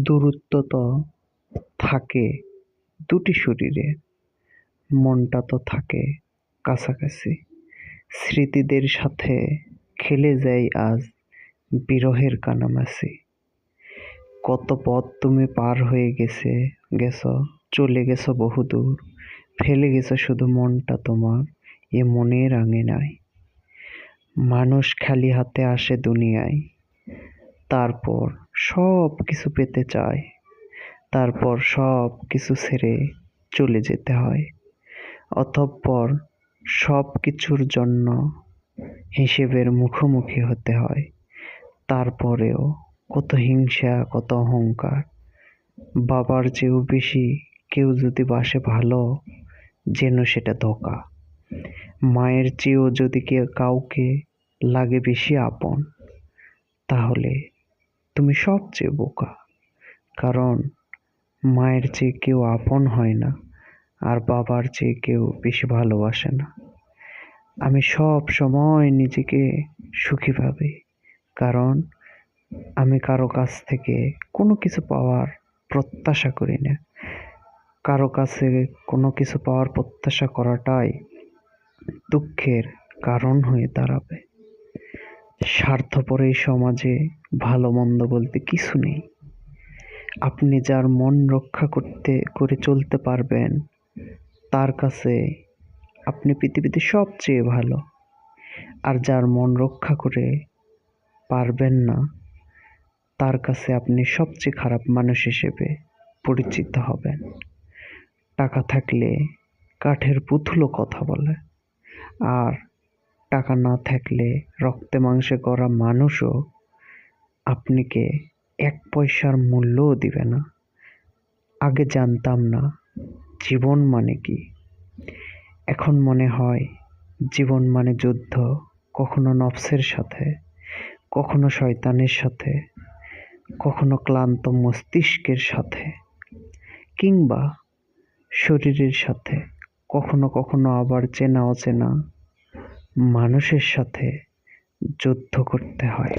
দূরত্ব তো থাকে দুটি শরীরে, মনটা তো থাকে কাছাকাছি। স্মৃতিদের সাথে খেলে যাই আজ বিরহের কানামাছি। কত পথ তুমি পার হয়ে গেছে, গেছো, চলে গেছো বহুদূর, ফেলে গেছো শুধু মনটা তোমার, এ মনের আঙে নাই মানুষ খালি হাতে আসে দুনিয়ায় তারপর সব কিছু পেতে চায়। তারপর সব কিছু ছেড়ে চলে যেতে হয়। অতঃপর সব কিছুর জন্য হিসেবের মুখোমুখি হতে হয়। তারপরেও কত হিংসা, কত অহংকার। বাবার চেয়েও বেশি কেউ যদি বাসে ভালো, যেন সেটা ধোকা। মায়ের চেয়েও যদি কেউ কাউকে লাগে বেশি আপন, তাহলে তুমি সবচেয়ে বোকা। কারণ মায়ের চেয়ে কেউ আপন হয় না, আর বাবার চেয়ে কেউ বেশি ভালোবাসে না। আমি সব সময় নিজেকে সুখী ভাবি, কারণ আমি কারও কাছ থেকে কোনো কিছু পাওয়ার প্রত্যাশা করি না। কারও কাছে কোনো কিছু পাওয়ার প্রত্যাশা করাটাই দুঃখের কারণ হয়ে দাঁড়াবে। স্বার্থপর এই সমাজে ভালো মন্দ বলতে কিছু নেই। আপনি যার মন রক্ষা করতে, করে চলতে পারবেন, তার কাছে আপনি পৃথিবীতে সবচেয়ে ভালো। আর যার মন রক্ষা করে পারবেন না, তার কাছে আপনি সবচেয়ে খারাপ মানুষ হিসেবে পরিচিত হবেন। টাকা থাকলে কাঠের পুতুলও কথা বলে। আর টাকা না থাকলে রক্তে মাংসে করা মানুষও আপনাকে এক পয়সার মূল্যও দিবে না। আগে জানতাম না জীবন মানে কি। এখন মনে হয় জীবন মানে যুদ্ধ, কখনো নফসের সাথে, কখনো শয়তানের সাথে, কখনো ক্লান্ত মস্তিষ্কের সাথে কিংবা শরীরের সাথে, কখনো কখনো আবার চেনা অচেনা মানুষের সাথে যুদ্ধ করতে হয়।